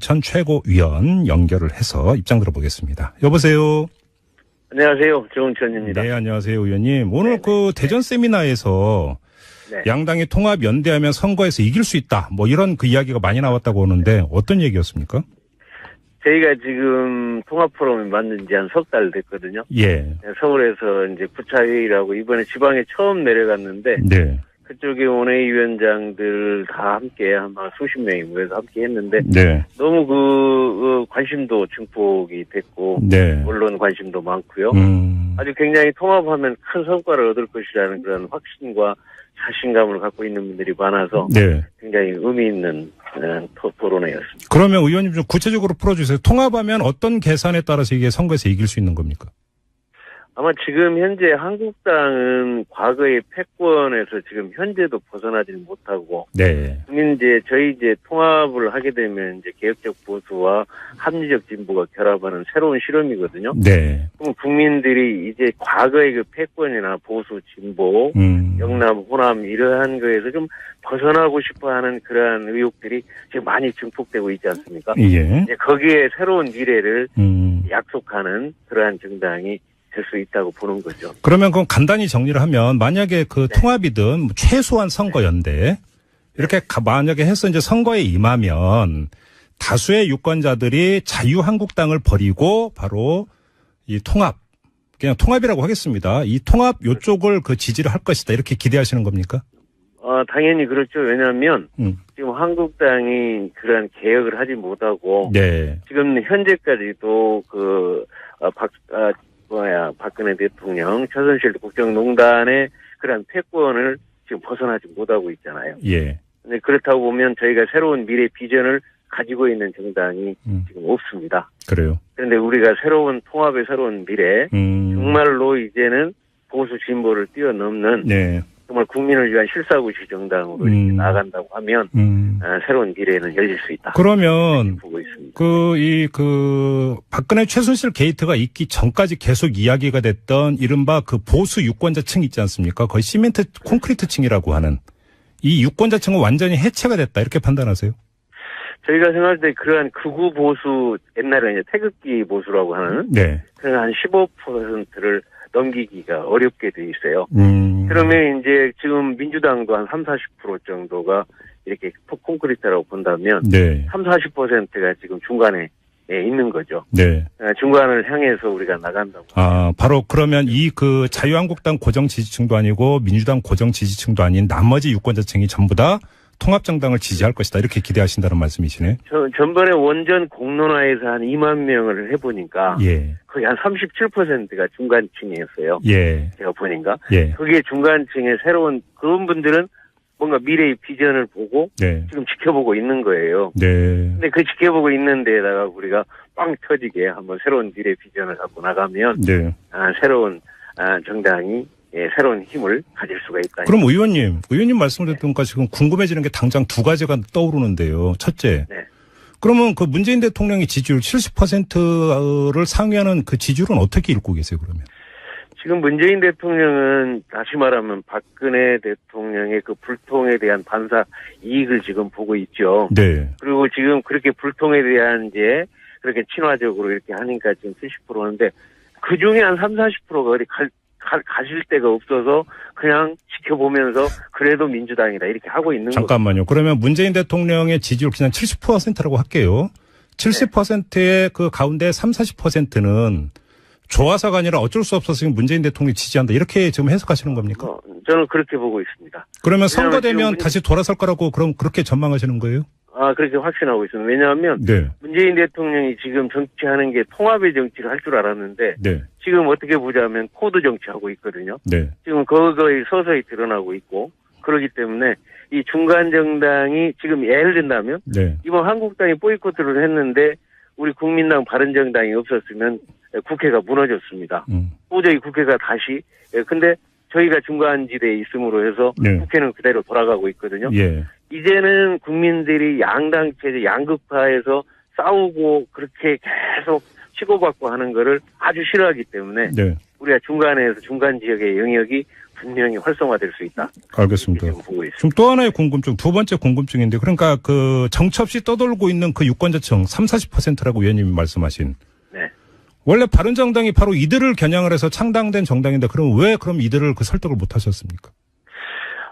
전 최고위원 연결을 해서 입장 들어보겠습니다. 여보세요. 안녕하세요. 조은천입니다. 네, 안녕하세요, 의원님. 오늘 그 대전 세미나에서 네. 양당이 통합 연대하면 선거에서 이길 수 있다. 뭐 이런 그 이야기가 많이 나왔다고 하는데 어떤 얘기였습니까? 저희가 지금 통합 포럼이 만든 지 한 석 달 됐거든요. 예. 서울에서 이제 9차 회의라고 이번에 지방에 처음 내려갔는데 네. 그쪽에 원외위원장들 다 함께 아마 수십 명이 모여서 함께 했는데 네. 너무 그, 그 관심도 증폭이 됐고 네. 언론 관심도 많고요. 음. 아주 굉장히 통합하면 큰 성과를 얻을 것이라는 그런 확신과 자신감을 갖고 있는 분들이 많아서 네. 굉장히 의미 있는 어, 토- 토론회였습니다. 그러면 의원님 좀 구체적으로 풀어주세요. 통합하면 어떤 계산에 따라서 이게 선거에서 이길 수 있는 겁니까? 아마 지금 현재 한국당은 과거의 패권에서 지금 현재도 벗어나지 못하고 네. 국민 이제 저희 이제 통합을 하게 되면 이제 개혁적 보수와 합리적 진보가 결합하는 새로운 실험이거든요. 네. 그럼 국민들이 이제 과거의 그 패권이나 보수 진보 음. 영남 호남 이러한 거에서 좀 벗어나고 싶어하는 그러한 의혹들이 지금 많이 증폭되고 있지 않습니까? 예. 거기에 새로운 미래를 음. 약속하는 그러한 정당이 될 수 있다고 보는 거죠. 그러면 그럼 간단히 정리를 하면 만약에 그 네. 통합이든 뭐 최소한 선거 연대 이렇게 가- 만약에 해서 이제 선거에 임하면 다수의 유권자들이 자유한국당을 버리고 바로 이 통합 그냥 통합이라고 하겠습니다. 이 통합 요쪽을 그 지지를 할 것이다 이렇게 기대하시는 겁니까? 어, 당연히 그렇죠. 왜냐하면 음. 지금 한국당이 그런 개혁을 하지 못하고 네. 지금 현재까지도 그 어, 박, 박근혜 대통령 최순실 국정농단의 그런 패권을 지금 벗어나지 못하고 있잖아요. 예. 근데 그렇다고 보면 저희가 새로운 미래 비전을 가지고 있는 정당이 음. 지금 없습니다. 그래요. 그런데 우리가 새로운 통합의 새로운 미래 음. 정말로 이제는 보수 진보를 뛰어넘는 네. 정말 국민을 위한 실사구시 정당으로 음. 이렇게 나아간다고 하면 음. 아, 새로운 미래는 열릴 수 있다. 그러면 있습니다. 그, 이, 그, 박근혜 최순실 게이트가 있기 전까지 계속 이야기가 됐던 이른바 그 보수 유권자층 있지 않습니까? 거의 시멘트 콘크리트층이라고 하는 이 유권자층은 완전히 해체가 됐다. 이렇게 판단하세요? 저희가 생각할 때 그러한 극우 보수 옛날에 이제 태극기 보수라고 하는 네. 그런 한 15%를 넘기기가 어렵게 돼 있어요. 음. 그러면 이제 지금 민주당도 한 3, 40% 정도가 이렇게 콘크리트라고 본다면 네. 3, 40%가 지금 중간에 예, 있는 거죠. 네. 아, 중간을 향해서 우리가 나간다고. 아, 바로 그러면 이 그 자유한국당 고정 지지층도 아니고 민주당 고정 지지층도 아닌 나머지 유권자층이 전부 다 통합정당을 지지할 것이다. 이렇게 기대하신다는 말씀이시네. 저, 전번에 원전 공론화에서 한 2만 명을 해보니까 예. 거의 한 37%가 중간층이었어요. 예. 제가 보니까. 예. 그게 중간층의 새로운 그런 분들은 뭔가 미래의 비전을 보고 네. 지금 지켜보고 있는 거예요. 네. 근데 그 지켜보고 있는 데에다가 우리가 빵 터지게 한번 새로운 미래 비전을 갖고 나가면 네. 아, 새로운 아, 정당이 예, 새로운 힘을 가질 수가 있다. 그럼 의원님, 의원님 말씀을 듣니까 지금 궁금해지는 게 당장 두 가지가 떠오르는데요. 첫째. 네. 그러면 그 문재인 대통령의 지지율 70%를 상회하는 그 지지율은 어떻게 읽고 계세요, 그러면? 지금 문재인 대통령은 다시 말하면 박근혜 대통령의 그 불통에 대한 반사 이익을 지금 보고 있죠. 네. 그리고 지금 그렇게 불통에 대한 이제 그렇게 친화적으로 이렇게 하니까 지금 70%인데 그 중에 한 3, 40%가 어디 갈, 갈, 가실 데가 없어서 그냥 지켜보면서 그래도 민주당이다 이렇게 하고 있는 거죠. 잠깐만요. 그러면 문재인 대통령의 지지율 그냥 70%라고 할게요. 70%의 그 가운데 3, 40%는 좋아서가 아니라 어쩔 수 없어서 지금 문재인 대통령이 지지한다. 이렇게 지금 해석하시는 겁니까? 어, 저는 그렇게 보고 있습니다. 그러면 선거 왜냐하면 지금 되면 우리- 다시 돌아설 거라고 그럼 그렇게 전망하시는 거예요? 아, 그렇게 확신하고 있습니다. 왜냐하면 네. 문재인 대통령이 지금 정치하는 게 통합의 정치를 할 줄 알았는데 네. 지금 어떻게 보자면 코드 정치하고 있거든요. 네. 지금 그거의 서서히 드러나고 있고 그렇기 때문에 이 중간 정당이 지금 예를 든다면 네. 이번 한국당이 보이콧을 했는데 우리 국민당 바른정당이 없었으면 국회가 무너졌습니다. 음. 도저히 국회가 다시 예, 근데 저희가 중간지대에 있음으로 해서 네. 국회는 그대로 돌아가고 있거든요. 예. 이제는 국민들이 양당 체제 양극화해서 싸우고 그렇게 계속 치고받고 하는 거를 아주 싫어하기 때문에 네. 우리가 중간에서 중간 지역의 영역이 분명히 활성화될 수 있다. 알겠습니다. 지금 또 하나의 궁금증, 두 번째 궁금증인데, 그러니까 그 정처 없이 떠돌고 있는 그 유권자층 3, 40%라고 의원님이 말씀하신. 네. 원래 바른정당이 바로 이들을 겨냥을 해서 창당된 정당인데, 그럼 왜 그럼 이들을 그 설득을 못 하셨습니까?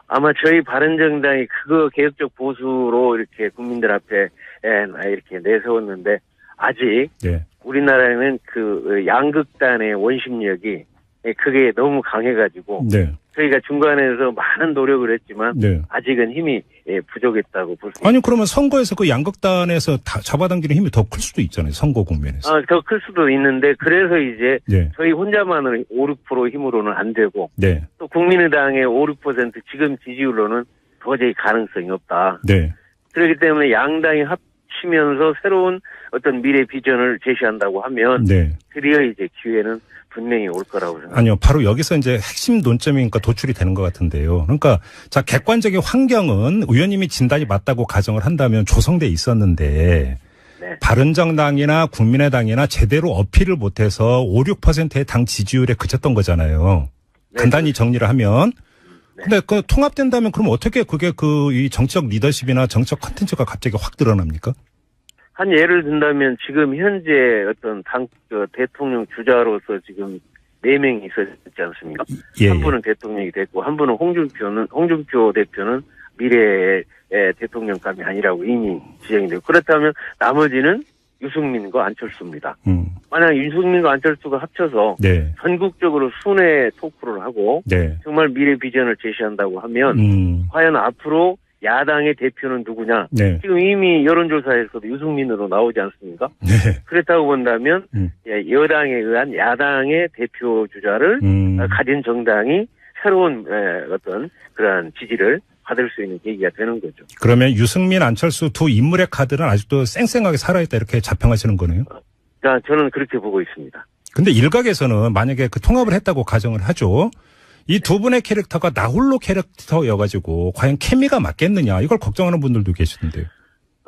아마 저희 바른정당이 그거 개혁적 보수로 이렇게 국민들 앞에 에, 이렇게 내세웠는데 아직 네. 우리나라에는 그 양극단의 원심력이 예, 그게 너무 강해가지고 네. 저희가 중간에서 많은 노력을 했지만 네. 아직은 힘이 예, 부족했다고 볼 수 있습니다. 아니, 그러면 선거에서 그 양극단에서 다 잡아당기는 힘이 더 클 수도 있잖아요. 선거 국면에서. 아, 더 클 수도 있는데 그래서 이제 네. 저희 혼자만은 5, 6% 힘으로는 안 되고 네. 또 국민의당의 5, 6% 지금 지지율로는 도저히 가능성이 없다. 네. 그렇기 때문에 양당이 합 치면서 새로운 어떤 미래 비전을 제시한다고 하면 네. 드디어 이제 기회는 분명히 올 거라고 생각합니다. 아니요. 바로 여기서 이제 핵심 논점이니까 도출이 되는 것 같은데요. 그러니까 자 객관적인 환경은 의원님이 진단이 맞다고 가정을 한다면 조성돼 있었는데 네. 바른정당이나 국민의당이나 제대로 어필을 못해서 5, 6%의 당 지지율에 그쳤던 거잖아요. 네, 간단히 정리를 하면. 네. 근데 그 통합된다면 그럼 어떻게 그게 그 이 정치적 리더십이나 정치적 컨텐츠가 갑자기 확 드러납니까? 한 예를 든다면 지금 현재 어떤 당그 대통령 주자로서 지금 네 명이 있었지 않습니까? 예, 한 예. 분은 대통령이 됐고 한 분은 홍준표는 홍준표 대표는 미래의 에, 대통령감이 아니라고 이미 지정이 되고 그렇다면 나머지는 유승민과 안철수입니다. 음. 만약 유승민과 안철수가 합쳐서 네. 전국적으로 순회 토크를 하고 네. 정말 미래 비전을 제시한다고 하면 음. 과연 앞으로 야당의 대표는 누구냐? 네. 지금 이미 여론조사에서도 유승민으로 나오지 않습니까? 네. 그렇다고 본다면 음. 예, 여당에 의한 야당의 대표 주자를 음. 가진 정당이 새로운 에, 어떤 그러한 지지를 받을 수 있는 계기가 되는 거죠. 그러면 유승민, 안철수 두 인물의 카드는 아직도 쌩쌩하게 살아있다 이렇게 자평하시는 거네요. 그러니까 저는 그렇게 보고 있습니다. 근데 일각에서는 만약에 그 통합을 했다고 가정을 하죠. 이 두 분의 캐릭터가 나홀로 캐릭터여가지고 과연 케미가 맞겠느냐 이걸 걱정하는 분들도 계시던데요.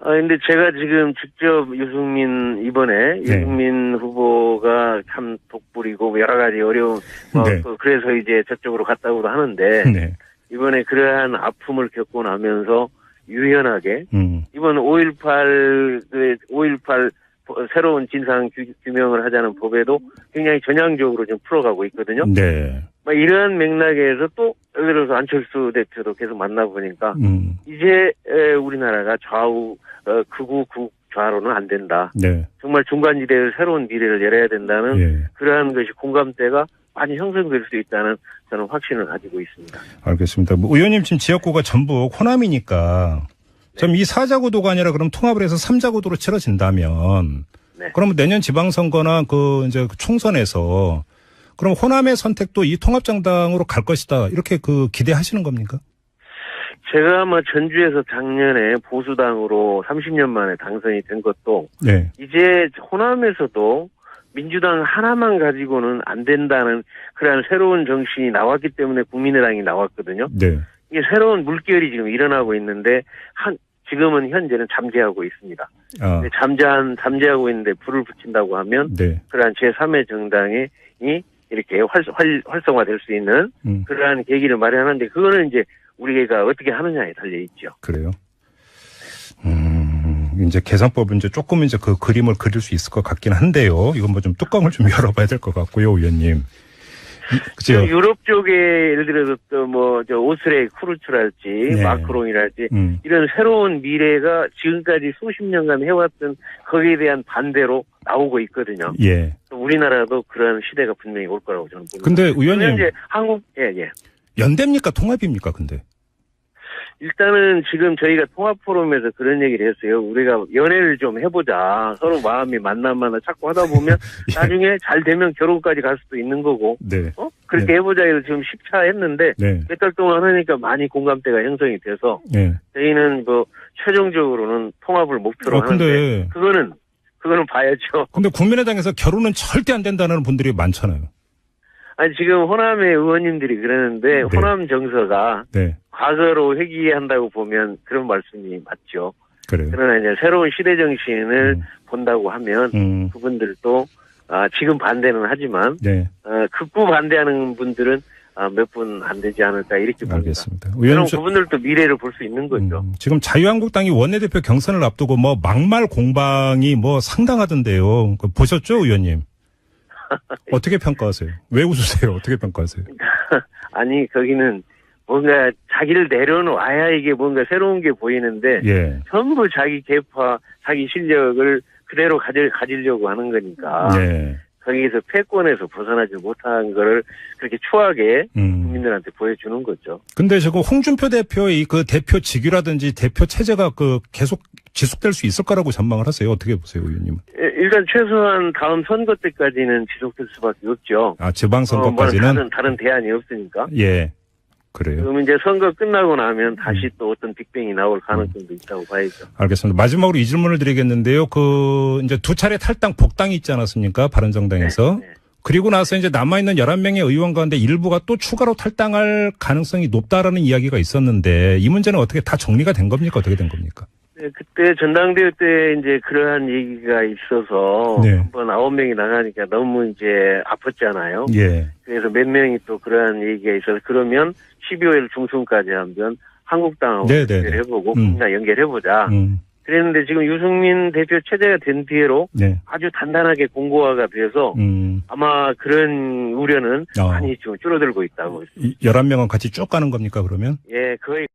아, 근데 제가 지금 직접 유승민, 이번에 네. 유승민 후보가 참 독불이고 여러 가지 어려움, 어, 네. 그- 그래서 이제 저쪽으로 갔다고도 하는데, 네. 이번에 그러한 아픔을 겪고 나면서 유연하게, 음. 이번 5.18, 그, 5.18 새로운 진상 규- 규명을 하자는 법에도 굉장히 전향적으로 좀 풀어가고 있거든요. 네. 막 이러한 맥락에서 또, 예를 들어서 안철수 대표도 계속 만나보니까, 음. 이제 에, 우리나라가 좌우 어, 극우 극 좌로는 안 된다. 네. 정말 중간지대의 새로운 미래를 열어야 된다는 예. 그러한 것이 공감대가 많이 형성될 수 있다는 저는 확신을 가지고 있습니다. 알겠습니다. 뭐 의원님 지금 지역구가 전북 호남이니까 좀이 사자구도가 아니라 그럼 통합을 해서 삼자구도로 치러진다면 네. 그러면 내년 지방선거나 그 이제 그 총선에서 그럼 호남의 선택도 이 통합정당으로 갈 것이다 이렇게 그 기대하시는 겁니까? 제가 아마 전주에서 작년에 보수당으로 30년 만에 당선이 된 것도 네. 이제 호남에서도 민주당 하나만 가지고는 안 된다는 그러한 새로운 정신이 나왔기 때문에 국민의당이 나왔거든요. 네. 이게 새로운 물결이 지금 일어나고 있는데 한 지금은 현재는 잠재하고 있습니다. 아, 잠재한 잠재하고 있는데 불을 붙인다고 하면 네. 그러한 제3의 정당이 이 이렇게 활, 활, 활성화될 수 있는 음, 그러한 계기를 마련하는데 그거는 이제 우리가 어떻게 하느냐에 달려 있죠. 그래요. 음, 이제 계산법은 이제 조금 이제 그 그림을 그릴 수 있을 것 같긴 한데요. 이건 뭐 좀 뚜껑을 좀 열어봐야 될 것 같고요, 의원님. 그죠? 유럽 쪽에 예를 들어서 또 뭐 저 오스레 쿠르츠랄지 네. 마크롱이랄지 음, 이런 새로운 미래가 지금까지 수십 년간 해왔던 거기에 대한 반대로 나오고 있거든요. 예. 또 우리나라도 그런 시대가 분명히 올 거라고 저는 봅니다. 근데 의원님 현재 한국 예 예. 연대입니까 통합입니까? 근데 일단은 지금 저희가 통합 포럼에서 그런 얘기를 했어요. 우리가 연애를 좀 해보자. 서로 마음이 만나만나 자꾸 하다 보면 예. 나중에 잘 되면 결혼까지 갈 수도 있는 거고. 네, 어? 그렇게 해보자 해서 지금 10차 했는데 네, 몇달 동안 하니까 많이 공감대가 형성이 돼서 네. 저희는 뭐 최종적으로는 통합을 목표로 아, 하는데 근데 그거는 그거는 봐야죠. 근데 국민의당에서 결혼은 절대 안 된다는 분들이 많잖아요. 아니 지금 호남의 의원님들이 그러는데 네. 호남 정서가 네, 과거로 회귀한다고 보면 그런 말씀이 맞죠. 그래요. 그러나 이제 새로운 시대 정신을 음, 본다고 하면 음, 그분들도 아, 지금 반대는 하지만 네, 어, 극구 반대하는 분들은 몇분 안 되지 않을까 이렇게 봅니다. 알겠습니다. 의원님, 저- 부분들도 미래를 볼 수 있는 거죠. 음, 지금 자유한국당이 원내대표 경선을 앞두고 뭐 막말 공방이 뭐 상당하던데요. 그거 보셨죠, 의원님? 어떻게 평가하세요? 왜 웃으세요? 어떻게 평가하세요? 아니 거기는 뭔가 자기를 내려놓아야 이게 뭔가 새로운 게 보이는데 예. 전부 자기 개파, 자기 실력을 그대로 가질, 가지려고 하는 거니까 예. 거기에서 패권에서 벗어나지 못한 거를 그렇게 추하게 음. 국민들한테 보여주는 거죠. 근데 지금 홍준표 대표의 그 대표 직위라든지 대표 체제가 그 계속 지속될 수 있을 거라고 전망을 하세요. 어떻게 보세요, 의원님은? 예, 일단 최소한 다음 선거 때까지는 지속될 수밖에 없죠. 아, 어, 뭐 지방선거까지는? 다른, 다른 대안이 없으니까. 예. 그래요. 그럼 이제 선거 끝나고 나면 다시 또 어떤 빅뱅이 나올 가능성도 있다고 봐야죠. 알겠습니다. 마지막으로 이 질문을 드리겠는데요. 그, 이제 두 차례 탈당, 복당이 있지 않았습니까? 바른정당에서. 네, 네. 그리고 나서 이제 남아있는 11명의 의원 가운데 일부가 또 추가로 탈당할 가능성이 높다라는 이야기가 있었는데 이 문제는 어떻게 다 정리가 된 겁니까? 어떻게 된 겁니까? 네, 그때 전당대회 때 이제 그러한 얘기가 있어서 네. 한번 아홉 명이 나가니까 너무 이제 아팠잖아요. 예. 그래서 몇 명이 또 그러한 얘기가 있어서 그러면 12월 중순까지 한번 한국당하고 네, 네, 네. 연결해보고 음. 국민당 연결해보자. 음. 그랬는데 지금 유승민 대표 체제가 된 뒤로 네. 아주 단단하게 공고화가 돼서 음. 아마 그런 우려는 어. 많이 좀 줄어들고 있다고. 이 11명은 같이 쭉 가는 겁니까, 그러면? 예, 거의